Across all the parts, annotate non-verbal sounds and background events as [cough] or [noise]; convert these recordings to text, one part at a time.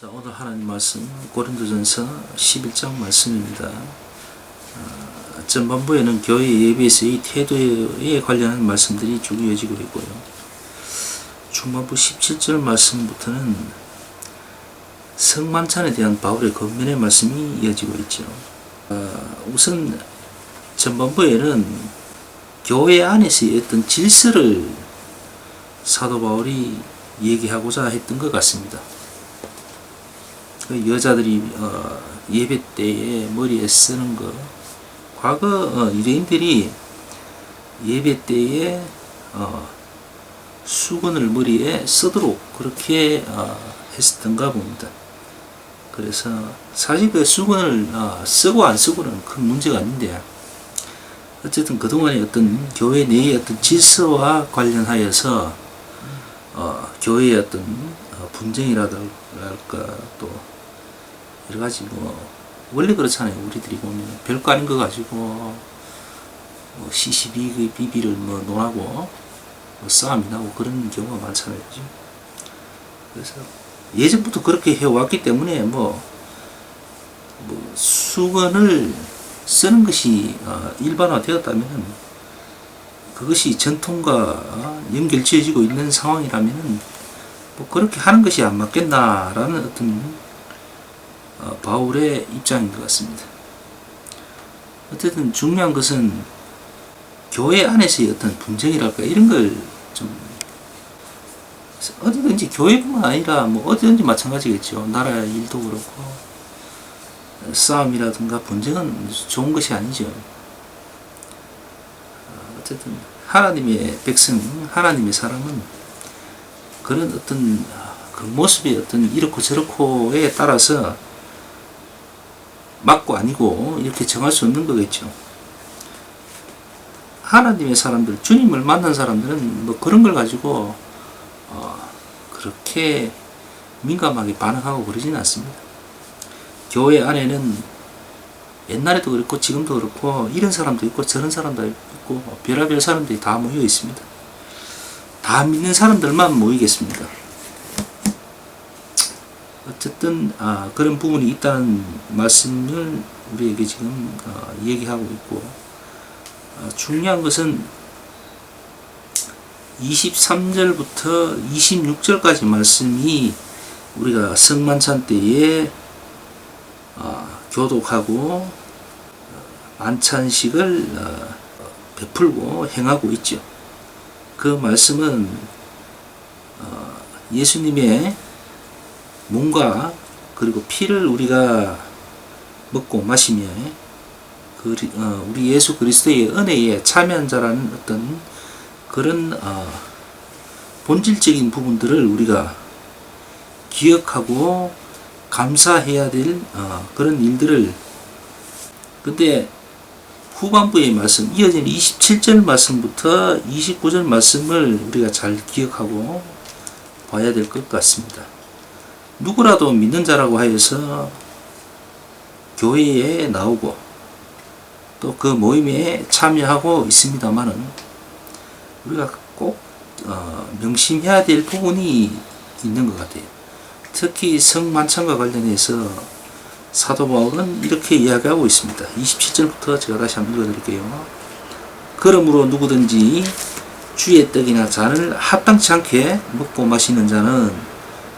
자, 오늘 하나님 말씀 고린도전서 11장 말씀입니다. 어, 전반부에는 교회 예배에서의 태도에 관련한 말씀들이 쭉 이어지고 있고요. 중반부 17절 말씀부터는 성만찬에 대한 바울의 권면의 말씀이 이어지고 있죠. 어, 우선 전반부에는 교회 안에서의 어떤 질서를 사도 바울이 얘기하고자 했던 것 같습니다. 그 여자들이 어, 예배 때에 머리에 쓰는 거 과거 어, 유대인들이 예배 때에 어, 수건을 머리에 쓰도록 그렇게 어, 했었던가 봅니다. 그래서 사실 그 수건을 어, 쓰고 안 쓰고는 큰 문제가 아닌데 어쨌든 그동안의 어떤 교회 내의 어떤 질서와 관련하여서 어, 교회의 어떤 어, 분쟁이라든가 또 여러 가지 뭐 원래 그렇잖아요. 우리들이 보면 별거 아닌 거 가지고 뭐 시시비 비비를 뭐 논하고 뭐 싸움이 나고 그런 경우가 많잖아요. 그죠? 그래서 예전부터 그렇게 해왔기 때문에 뭐, 뭐 수건을 쓰는 것이 어, 일반화되었다면 그것이 전통과 연결지어지고 있는 상황이라면 뭐 그렇게 하는 것이 안 맞겠나라는 어떤 어, 바울의 입장인 것 같습니다. 어쨌든 중요한 것은 교회 안에서의 어떤 분쟁이랄까 이런 걸 좀 어디든지 교회뿐만 아니라 뭐 어디든지 마찬가지겠죠. 나라 일도 그렇고 싸움이라든가 분쟁은 좋은 것이 아니죠. 어, 어쨌든 하나님의 백성, 하나님의 사람은 그런 어떤 그 모습의 어떤 이렇고 저렇고에 따라서 맞고 아니고 이렇게 정할 수 없는 거겠죠. 하나님의 사람들, 주님을 만난 사람들은 뭐 그런 걸 가지고 어, 그렇게 민감하게 반응하고 그러지는 않습니다. 교회 안에는 옛날에도 그렇고 지금도 그렇고 이런 사람도 있고 저런 사람도 있고 뭐 별의별 사람들이 다 모여 있습니다. 다 믿는 사람들만 모이겠습니다. 어쨌든 아, 그런 부분이 있다는 말씀을 우리에게 지금 어, 얘기하고 있고 어, 중요한 것은 23절부터 26절까지 말씀이 우리가 성만찬 때에 어, 교독하고 만찬식을 베풀고 행하고 있죠. 그 말씀은 예수님의 몸과 그리고 피를 우리가 먹고 마시며 그, 어, 우리 예수 그리스도의 은혜에 참여한 자라는 어떤 그런 어, 본질적인 부분들을 우리가 기억하고 감사해야 될 어, 그런 일들을 근데 후반부의 말씀 이어진 27절 말씀부터 29절 말씀을 우리가 잘 기억하고 봐야 될 것 같습니다. 누구라도 믿는 자라고 하여서 교회에 나오고 또 그 모임에 참여하고 있습니다만은 우리가 꼭 어, 명심해야 될 부분이 있는 것 같아요. 특히 성만찬과 관련해서 사도 바울은 이렇게 이야기하고 있습니다. 27절부터 제가 다시 한번 읽어드릴게요. 그러므로 누구든지 주의 떡이나 잔을 합당치 않게 먹고 마시는 자는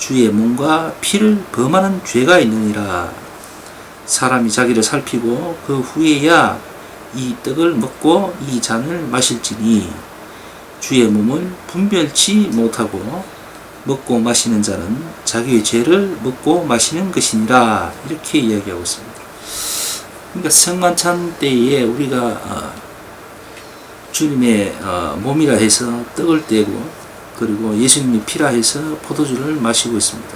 주의 몸과 피를 범하는 죄가 있느니라. 사람이 자기를 살피고 그 후에야 이 떡을 먹고 이 잔을 마실지니 주의 몸을 분별치 못하고 먹고 마시는 자는 자기의 죄를 먹고 마시는 것이니라 이렇게 이야기하고 있습니다. 그러니까 성만찬 때에 우리가 어, 주님의 어, 몸이라 해서 떡을 떼고 그리고 예수님이 피라 해서 포도주를 마시고 있습니다.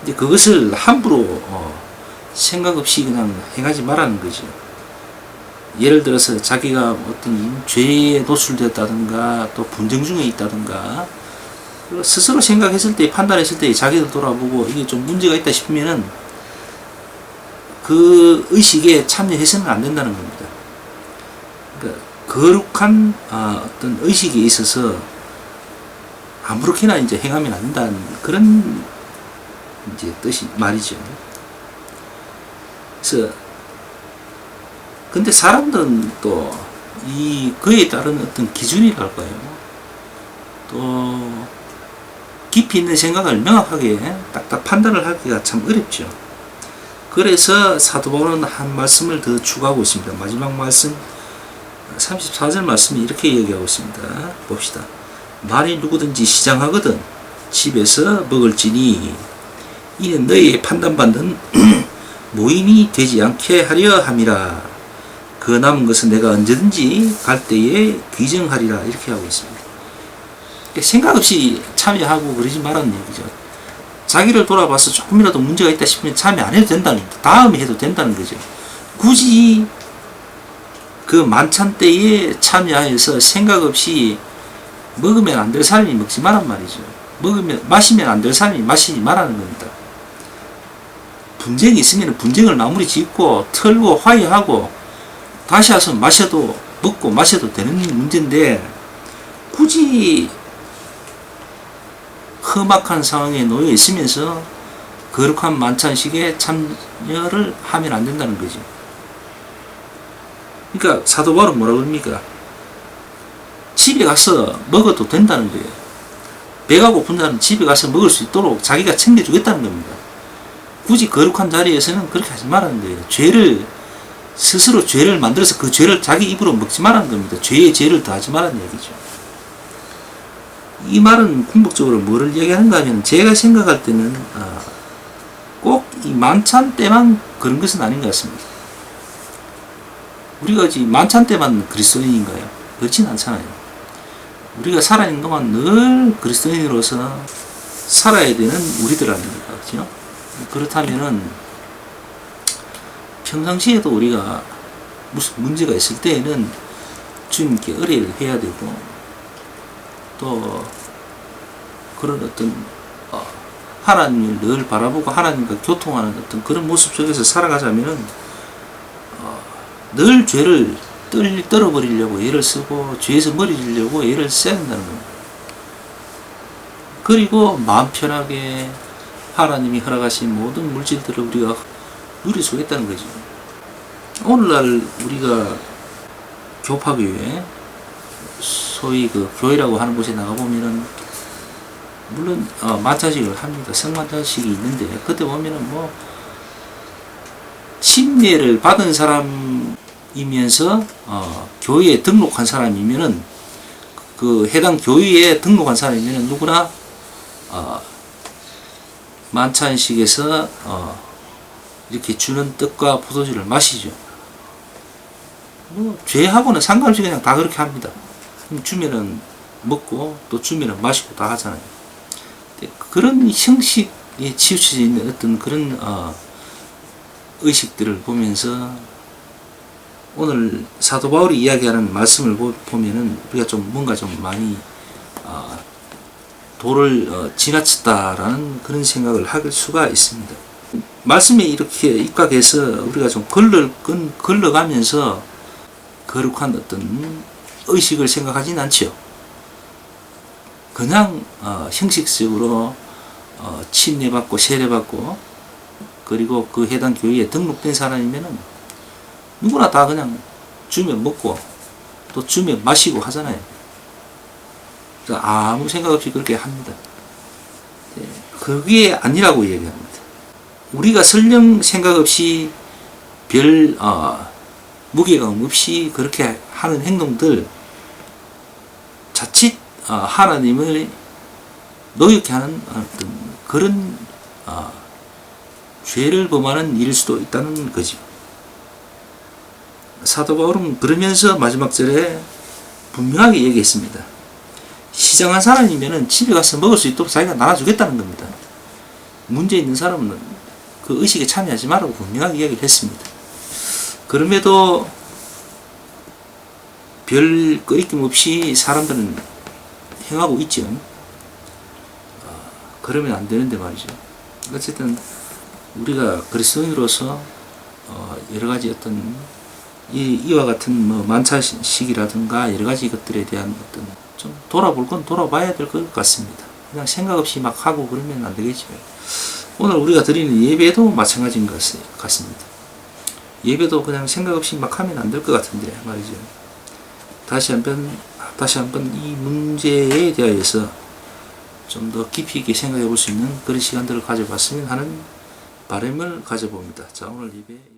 근데 그것을 함부로 어, 생각 없이 그냥 행하지 말라는 거죠. 예를 들어서 자기가 어떤 죄에 노출되었다든가 또 분쟁 중에 있다든가 스스로 생각했을 때 판단했을 때 자기도 돌아보고 이게 좀 문제가 있다 싶으면은 그 의식에 참여해서는 안 된다는 겁니다. 그러니까 거룩한 아, 어떤 의식에 있어서 아무렇게나 이제 행하면 안 된다는 그런 이제 뜻이 말이죠. 그래서 근데 사람들은 또 이 그에 따른 어떤 기준이랄까요. 또 깊이 있는 생각을 명확하게 딱딱 판단을 하기가 참 어렵죠. 그래서 사도 바울은 한 말씀을 더 추가하고 있습니다. 마지막 말씀 34절 말씀이 이렇게 얘기하고 있습니다. 봅시다. 만일 누구든지 시장하거든 집에서 먹을지니 이는 너희의 판단받는 [clears throat] 모임이 되지 않게 하려 함이라. 그 남은 것은 내가 언제든지 갈 때에 귀정하리라. 이렇게 하고 있습니다. 생각 없이 참여하고 그러지 말라는 얘기죠. 자기를 돌아봐서 조금이라도 문제가 있다 싶으면 참여 안 해도 된다는. 다음에 해도 된다는 거죠. 굳이 그 만찬 때에 참여하여서 생각 없이 먹으면 안 될 사람이 먹지 말란 말이죠. 먹으면 마시면 안 될 사람이 마시지 말라는 겁니다. 분쟁이 있으면 분쟁을 마무리 짓고 털고 화해하고 다시 와서 마셔도 먹고 마셔도 되는 문제인데 굳이 험악한 상황에 놓여 있으면서 거룩한 만찬식에 참여를 하면 안 된다는 거죠. 그러니까 사도 바울은 뭐라 그럽니까? 집에 가서 먹어도 된다는 거예요. 배가 고픈 자는 집에 가서 먹을 수 있도록 자기가 챙겨주겠다는 겁니다. 굳이 거룩한 자리에서는 그렇게 하지 말라는 거예요. 죄를 스스로 죄를 만들어서 그 죄를 자기 입으로 먹지 말라는 겁니다. 죄의 죄를 더하지 말라는 얘기죠. 이 말은 궁극적으로 뭐를 얘기하는가 하면 제가 생각할 때는 아, 꼭이 만찬 때만 그런 것은 아닌 것 같습니다. 우리가 지금 만찬 때만 그리스도인인가요? 그렇진 않잖아요. 우리가 살아있는 동안 늘 그리스도인으로서 살아야 되는 우리들 아닙니까? 그죠? 그렇다면은 평상시에도 우리가 무슨 문제가 있을 때에는 주님께 의뢰를 해야 되고 또 그런 어떤 어, 하나님을 늘 바라보고 하나님과 교통하는 어떤 그런 모습 속에서 살아가자면은 어, 늘 죄를 떨, 떨어버리려고 애를 쓰고 죄에서 머리 지려고 애를 써야 된다는 겁니다. 그리고 마음 편하게 하나님이 허락하신 모든 물질들을 우리가 누릴 수 있다는 거죠. 오늘날 우리가 교파교회 소위 그 교회라고 하는 곳에 나가 보면은 물론 어, 만찬식을 합니다. 성만찬식이 있는데 그때 보면은 뭐 침례를 받은 사람 이면서 어, 교회에 등록한 사람이면은 그 해당 교회에 등록한 사람이면은 누구나 어, 만찬식에서 어, 이렇게 주는 떡과 포도주를 마시죠. 뭐 죄하고는 상관없이 그냥 다 그렇게 합니다. 주면은 먹고 또 주면은 마시고 다 하잖아요. 그런 형식에 치우쳐져 있는 어떤 그런 어, 의식들을 보면서 오늘 사도 바울이 이야기하는 말씀을 보, 보면은 우리가 좀 뭔가 좀 많이 어, 도를 어, 지나쳤다라는 그런 생각을 할 수가 있습니다. 말씀에 이렇게 입각해서 우리가 좀 걸러, 걸러가면서 거룩한 어떤 의식을 생각하진 않죠. 그냥 어, 형식적으로 어, 침례받고 세례받고 그리고 그 해당 교회에 등록된 사람이면은 누구나 다 그냥 주면 먹고 또 주면 마시고 하잖아요. 아무 생각 없이 그렇게 합니다. 네, 그게 아니라고 얘기합니다. 우리가 설령 생각 없이 별 어, 무게감 없이 그렇게 하는 행동들 자칫 어, 하나님을 노엽게 하는 어떤 그런 어, 죄를 범하는 일일 수도 있다는 거죠. 사도 바울은 그러면서 마지막 절에 분명하게 얘기했습니다. 시장한 사람이면은 집에 가서 먹을 수 있도록 자기가 나눠주겠다는 겁니다. 문제 있는 사람은 그 의식에 참여하지 말라고 분명하게 이야기를 했습니다. 그럼에도 별 끄리낌 없이 사람들은 행하고 있죠. 어, 그러면 안 되는데 말이죠. 어쨌든 우리가 그리스도인으로서 어, 여러 가지 어떤 이, 이와 같은 뭐 만찬식이라든가 여러 가지 것들에 대한 어떤 좀 돌아볼 건 돌아봐야 될 것 같습니다. 그냥 생각 없이 막 하고 그러면 안 되겠죠. 오늘 우리가 드리는 예배도 마찬가지인 것 같- 같습니다. 예배도 그냥 생각 없이 막 하면 안 될 것 같은데 말이죠. 다시 한번 다시 한번 이 문제에 대하여서 좀 더 깊이 있게 생각해 볼 수 있는 그런 시간들을 가져봤으면 하는 바람을 가져봅니다. 자 오늘 예배